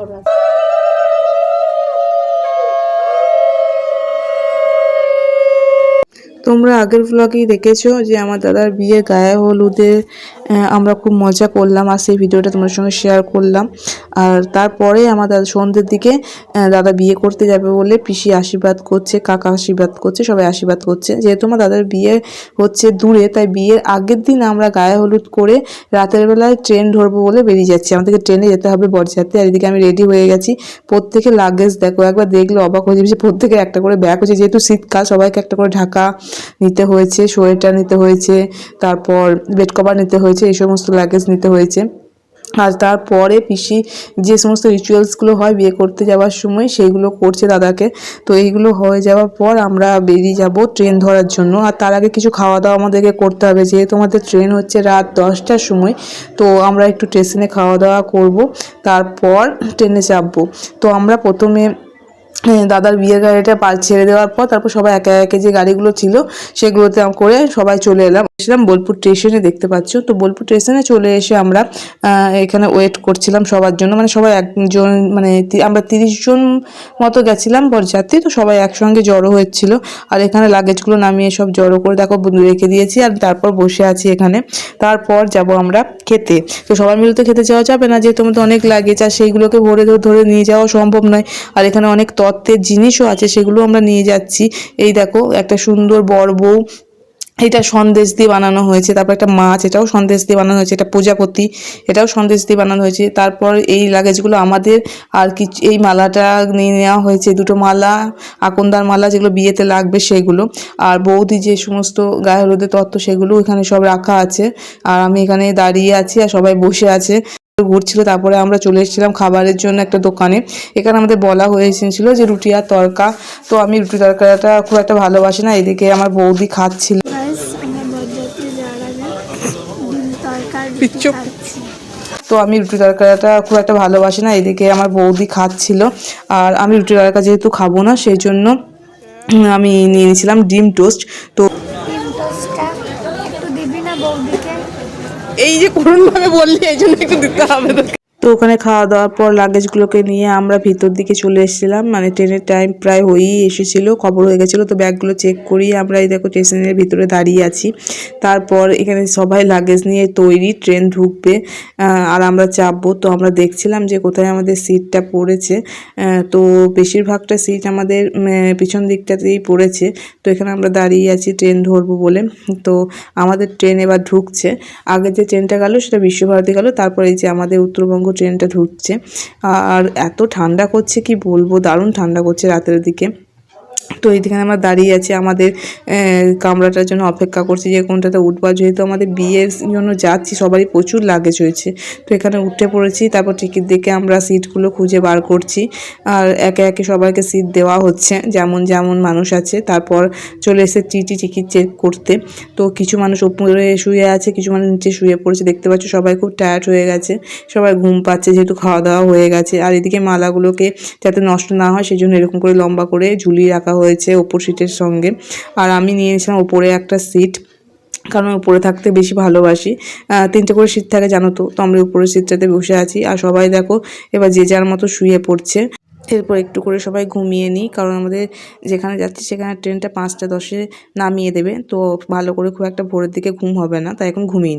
করো তোমরা আগের ব্লগেই দেখেছ যে আমার দাদার বিয়ে গায়ে হলুদে আমরা খুব মজা করলাম আর সেই ভিডিওটা তোমার সঙ্গে শেয়ার করলাম। আর তারপরে আমার দাদা সন্ধ্যের দিকে দাদা বিয়ে করতে যাবে বলে পিসি আশীর্বাদ করছে, কাকা আশীর্বাদ করছে, সবাই আশীর্বাদ করছে। যেহেতু আমার দাদার বিয়ে হচ্ছে দূরে, তাই বিয়ের আগের দিন আমরা গায়ে হলুদ করে রাতের বেলায় ট্রেন ধরবো বলে বেরিয়ে যাচ্ছি। আমাদেরকে ট্রেনে যেতে হবে বরযাত্রী। আর এদিকে আমি রেডি হয়ে গেছি। প্রত্যেকে লাগেজ দেখো, একবার দেখলে অবাক হয়ে যাবে যে প্রত্যেকের একটা করে ব্যাগ হচ্ছে যেহেতু শীতকাল, সবাইকে একটা করে ঢাকা নিতে হয়েছে, সোয়েটার নিতে হয়েছে, তারপর বেড কভার নিতে হয়েছে, এই সমস্ত লাগেজ নিতে হয়েছে। আর তারপরে পিসি যে সমস্ত রিচুয়ালসগুলো হয় বিয়ে করতে যাওয়ার সময় সেইগুলো করছে দাদাকে। তো এইগুলো হয়ে যাওয়ার পর আমরা বেরিয়ে যাব ট্রেন ধরার জন্য। আর তার আগে কিছু খাওয়া দাওয়া আমাদেরকে করতে হবে। যেহেতু আমাদের ট্রেন হচ্ছে রাত দশটার সময়, তো আমরা একটু স্টেশনে খাওয়া দাওয়া করব। তারপর ট্রেনে চাপবো তো আমরা প্রথমে দাদার বিয়ের গাড়িটা পা ছেড়ে দেওয়ার পর তারপর সবাই একে একে যে গাড়িগুলো ছিল সেগুলোতে করে সবাই চলে এলাম। এসেছিলাম বোলপুর স্টেশনে, দেখতে পাচ্ছ? তো বোলপুর স্টেশনে চলে এসে আমরা এখানে ওয়েট করছিলাম সবার জন্য। মানে সবাই একজন মানে আমরা তিরিশ জন মতো গেছিলাম বরযাত্রী তো সবাই একসঙ্গে জড়ো হয়েছিল। আর এখানে লাগেজগুলো নামিয়ে সব জড়ো করে, দেখো রেখে দিয়েছি আর তারপর বসে আছি এখানে। তারপর যাব আমরা খেতে। তো সবাই মিলে তো খেতে যাওয়া যাবে না, যেহেতু আমাদের অনেক লাগেজ আর সেইগুলোকে ভরে ধরে নিয়ে যাওয়া সম্ভব নয়। আর এখানে অনেক তত্ত্বের জিনিসও আছে, সেগুলো আমরা নিয়ে যাচ্ছি। এই দেখো, একটা সুন্দর বড় বউ, এটা সন্দেশ দিয়ে বানানো হয়েছে। তারপর একটা মাছ, এটাও সন্দেশ দিয়ে বানানো হয়েছে। এটা প্রজাপতি, এটাও সন্দেশ দিয়ে বানানো হয়েছে। তারপর এই লাগেজগুলো আমাদের আর কিছু, এই মালাটা নিয়ে নেওয়া হয়েছে। দুটো মালা, আকন্দার মালা যেগুলো বিয়েতে লাগবে সেগুলো। আর বৌদি যে সমস্ত গায়ে হলুদের তত্ত্ব সেগুলো এখানে সব রাখা আছে। আর আমি এখানে দাঁড়িয়ে আছি আর সবাই বসে আছে। ঘুরছিল তারপরে আমরা চলে এসেছিলাম খাবারের জন্য একটা দোকানে। এখানে আমাদের বলা হয়েছিল যে রুটি আর তরকা। তো আমি রুটি তরকাটা খুব একটা ভালোবাসি না এদিকে আমার বৌদি খাচ্ছিল। তো আমি রুটি তরকাটা খুব একটা ভালোবাসি না এদিকে আমার বৌদি খাচ্ছিল। আর আমি রুটি তরকা যেহেতু খাব না সেই জন্য আমি নিয়ে নিয়েছিলাম ডিম টোস্ট। তো ডিম টোস্টটা একটু দিবি না বৌদিকে এই যে করুণভাবে বললি এই জন্য একটু দিতে হবে তো ওখানে খাওয়া দাওয়ার পর লাগেজগুলোকে নিয়ে আমরা ভিতর দিকে চলে এসেছিলাম। মানে ট্রেনের টাইম প্রায় হয়েই এসেছিল, খবর হয়ে গেছিল। তো ব্যাগগুলো চেক করি আমরা এই দেখো স্টেশনের ভিতরে দাঁড়িয়ে আছি। তারপর এখানে সবাই লাগেজ নিয়ে তৈরি ট্রেন ঢুকবে আর আমরা চাপবো। তো আমরা দেখছিলাম যে কোথায় আমাদের সিটটা পড়েছে। তো বেশিরভাগটা সিট আমাদের পিছন দিকটাতেই পড়েছে। তো এখানে আমরা দাঁড়িয়ে আছি ট্রেন ধরবো বলে। তো আমাদের ট্রেন এবার ঢুকছে। আগে যে ট্রেনটা গেল সেটা বিশ্বভারতী গেল। তারপরে এই যে আমাদের উত্তরবঙ্গ ট্রেনটা ঢুকছে আর এত ঠান্ডা করছে কি বলব? দারুণ ঠান্ডা করছে রাতের দিকে। তো এইদিকে আমরা দাঁড়িয়ে আছি আমাদের কামরাটার জন্য অপেক্ষা করছি যে কোনটাতে উঠবা যেহেতু আমাদের বিয়ের জন্য যাচ্ছি, সবারই প্রচুর লাগেজ হয়েছে। তো এখানে উঠে পড়েছি, তারপর টিকিট দেখে আমরা সিটগুলো খুঁজে বার করছি। আর একে একে সবাইকে সিট দেওয়া হচ্ছে, যেমন যেমন মানুষ আছে, তারপর চলে এসে টিটি টিকিট চেক করতে। তো কিছু মানুষ উপরে শুয়ে আছে, কিছু মানুষ নিচে শুয়ে পড়েছে, দেখতে পাচ্ছ সবাই খুব টায়ার্ড হয়ে গেছে, সবাই ঘুম পাচ্ছে যেহেতু খাওয়া দাওয়া হয়ে গেছে। আর এদিকে মালাগুলোকে যাতে নষ্ট না হয় সেই জন্য এরকম করে লম্বা করে ঝুলিয়ে রাখা হয়েছে ওপর সিটের সঙ্গে। আর আমি নিয়ে নিয়েছিলাম ওপরে একটা সিট, কারণ উপরে থাকতে বেশি ভালোবাসি। তিনটে করে সিট থাকে, জানো তো? তো আমরা উপরের সিটটাতে বসে আছি। আর সবাই দেখো, এবার যে যার মতো শুয়ে পড়ছে। এরপর একটু করে সবাই ঘুমিয়ে নিই, কারণ আমাদের যেখানে যাচ্ছি সেখানে ট্রেনটা পাঁচটা দশে নামিয়ে দেবে। তো ভালো করে খুব একটা ভোরের দিকে ঘুম হবে না, তাই এখন ঘুমিয়ে।